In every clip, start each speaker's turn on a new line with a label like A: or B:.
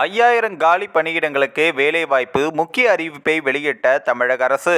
A: ஐயாயிரம் காலி பணியிடங்களுக்கு வேலைவாய்ப்பு முக்கிய அறிவிப்பை வெளியிட்ட தமிழக அரசு.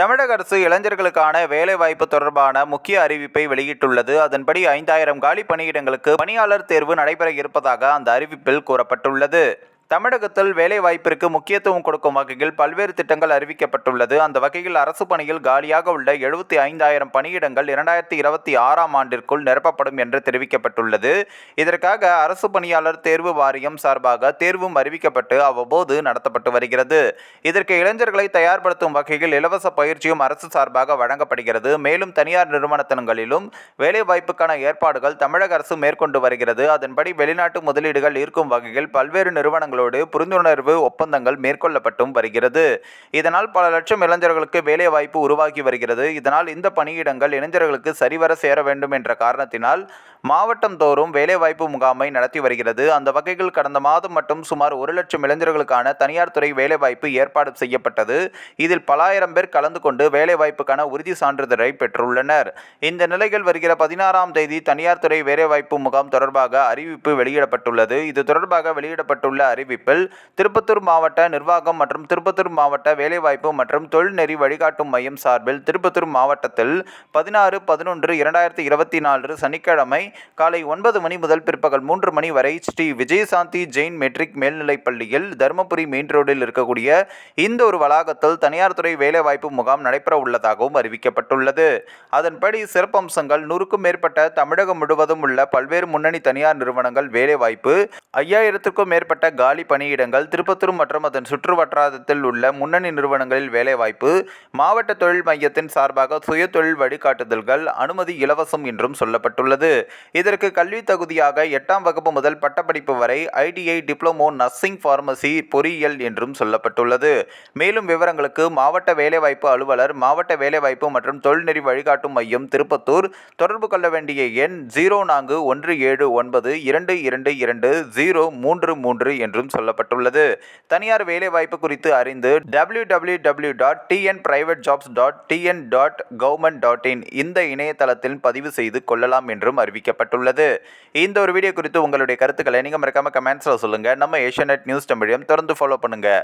A: தமிழக அரசு இளைஞர்களுக்கான வேலைவாய்ப்பு தொடர்பான முக்கிய அறிவிப்பை வெளியிட்டுள்ளது. அதன்படி ஐந்தாயிரம் காலி பணியிடங்களுக்கு பணியாளர் தேர்வு நடைபெற இருப்பதாக அந்த அறிவிப்பில் கூறப்பட்டுள்ளது. தமிழகத்தில் வேலைவாய்ப்பிற்கு முக்கியத்துவம் கொடுக்கும் வகையில் பல்வேறு திட்டங்கள் அறிவிக்கப்பட்டுள்ளது. அந்த வகையில் அரசு பணியில் காலியாக உள்ள எழுபத்தி ஐந்தாயிரம் பணியிடங்கள் இரண்டாயிரத்தி இருபத்தி ஆறாம் ஆண்டிற்குள் நிரப்பப்படும் என்று தெரிவிக்கப்பட்டுள்ளது. இதற்காக அரசு பணியாளர் தேர்வு வாரியம் சார்பாக தேர்வும் அறிவிக்கப்பட்டு அவ்வப்போது நடத்தப்பட்டு வருகிறது. இதற்கு இளைஞர்களை தயார்படுத்தும் வகையில் இலவச பயிற்சியும் அரசு சார்பாக வழங்கப்படுகிறது. மேலும் தனியார் நிறுவனத்தினங்களிலும் வேலைவாய்ப்புக்கான ஏற்பாடுகள் தமிழக அரசு மேற்கொண்டு வருகிறது. அதன்படி வெளிநாட்டு முதலீடுகள் ஈர்க்கும் வகையில் பல்வேறு நிறுவனங்கள் நிறுவனங்களோடு புரிந்துணர்வு ஒப்பந்தங்கள் மேற்கொள்ளப்பட்டும் வருகிறது. இதனால் பல லட்சம் இளைஞர்களுக்கு வேலைவாய்ப்பு உருவாகி வருகிறது. இதனால் இந்த பணியிடங்கள் இளைஞர்களுக்கு சரிவர சேர வேண்டும் என்ற காரணத்தினால் மாவட்டம் தோறும் வேலைவாய்ப்பு முகாமை நடத்தி வருகிறது. அந்த வகையில் கடந்த மாதம் மட்டும் சுமார் ஒரு லட்சம் இளைஞர்களுக்கான தனியார் துறை வேலைவாய்ப்பு ஏற்பாடு செய்யப்பட்டது. இதில் பலாயிரம் பேர் கலந்து கொண்டு வேலைவாய்ப்புக்கான உறுதி சான்றிதழை பெற்றுள்ளனர். இந்த நிலையில் வருகிற பதினாறாம் தேதி தனியார் துறை வேலைவாய்ப்பு முகாம் தொடர்பாக அறிவிப்பு வெளியிடப்பட்டுள்ளது. இது தொடர்பாக வெளியிடப்பட்டுள்ள அறிவிப்பில் திருப்பத்தூர் மாவட்ட நிர்வாகம் மற்றும் திருப்பத்தூர் மாவட்ட வேலைவாய்ப்பு மற்றும் தொழில்நெறி வழிகாட்டும் மையம் சார்பில் திருப்பத்தூர் மாவட்டத்தில் பதினாறு பதினொன்று இரண்டாயிரத்தி இருபத்தி நாலு சனிக்கிழமை காலை ஒன்பது மணி முதல் பிற்பகல் மூன்று மணி வரை ஸ்ரீ விஜயசாந்தி ஜெயின் மெட்ரிக் மேல்நிலைப் பள்ளியில் தருமபுரி மெயின் ரோடில் இருக்கக்கூடிய இந்த ஒரு வளாகத்தில் தனியார் துறை வேலைவாய்ப்பு முகாம் நடைபெற உள்ளதாகவும் அறிவிக்கப்பட்டுள்ளது. அதன்படி சிறப்பம்சங்கள் நூறுக்கும் மேற்பட்ட தமிழகம் முழுவதும் உள்ள பல்வேறு முன்னணி தனியார் நிறுவனங்கள் வேலைவாய்ப்பு ஐயாயிரத்துக்கும் மேற்பட்ட காலி பணியிடங்கள் திருப்பத்தூர் மற்றும் அதன் சுற்று வட்டாரத்தில் உள்ள முன்னணி நிறுவனங்களில் வேலைவாய்ப்பு மாவட்ட தொழில் மையத்தின் சார்பாக சுய தொழில் வழிகாட்டுதல்கள் அனுமதி இலவசம் என்றும் சொல்லப்பட்டுள்ளது. இதற்கு கல்வி தகுதியாக எட்டாம் வகுப்பு முதல் பட்டப்படிப்பு வரை ஐடிஐ டிப்ளமோ நர்சிங் ஃபார்மசி பொறியியல் என்றும் சொல்லப்பட்டுள்ளது. மேலும் விவரங்களுக்கு மாவட்ட வேலைவாய்ப்பு அலுவலர் மாவட்ட வேலைவாய்ப்பு மற்றும் தொழில்நெறி வழிகாட்டும் மையம் திருப்பத்தூர். தொடர்பு கொள்ள வேண்டிய எண் ஜீரோ நான்கு ஒன்று ஏழு ஒன்பது இரண்டு இரண்டு இரண்டு ஜீரோ மூன்று மூன்று என்றும் சொல்லப்பட்டுள்ளது. தனியார் வேலைவாய்ப்பு குறித்து அறிந்து W W W dot TN private jobs dot TN dot government dot in இந்த இணையதளத்தில் பதிவு செய்து கொள்ளலாம் என்றும் அறிவிக்கப்பட்டுள்ளது. இந்த ஒரு வீடியோ குறித்து உங்களுடைய கருத்துக்களை நீங்கள் மறக்காமல் கமெண்ட்ஸில் சொல்லுங்கள் நம்ம ஏஷியநெட் நியூஸ் தமிழையும் தொடர்ந்து ஃபாலோ பண்ணுங்கள்